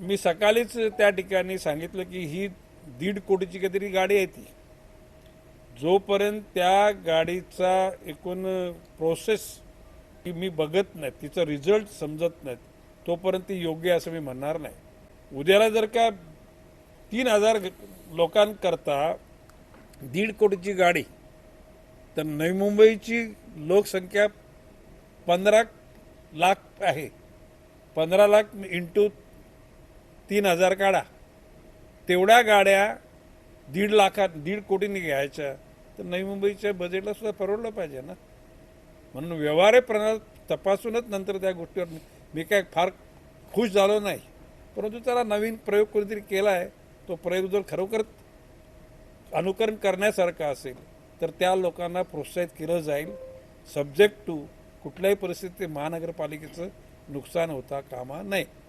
मी सकाळीच त्या ठिकाणी सांगितलं की ही दीड कोटीची काहीतरी गाडी आहे ती. जोपर्यंत त्या गाडीचा एकूण प्रोसेस ती मी बघत नाही तिचं रिझल्ट समजत नाहीत तोपर्यंत ती योग्य असं मी म्हणणार नाही. उद्याला जर का तीन हजार लोकांकरता दीड कोटीची गाडी तर नवी मुंबईची लोकसंख्या पंधरा लाख आहे. पंधरा लाख इंटू तीन हजार काढा. तेवढ्या गाड्या दीड लाखात दीड कोटीने घ्यायच्या. तर नवी मुंबईच्या बजेटला सुद्धा परवडलं पाहिजे ना. म्हणून व्यवहार प्रणाल तपासूनच नंतर त्या गोष्टीवर मी- मी काय फार खुश झालो नाही. परंतु त्याला नवीन प्रयोग कोणीतरी केला आहे तो प्रयोग जर खरोखर अनुकरण करण्यासारखा असेल तर त्या लोकांना प्रोत्साहित केलं जाईल. सब्जेक्ट टू कुठल्याही परिस्थितीत महानगरपालिकेचं नुकसान होता कामा नये.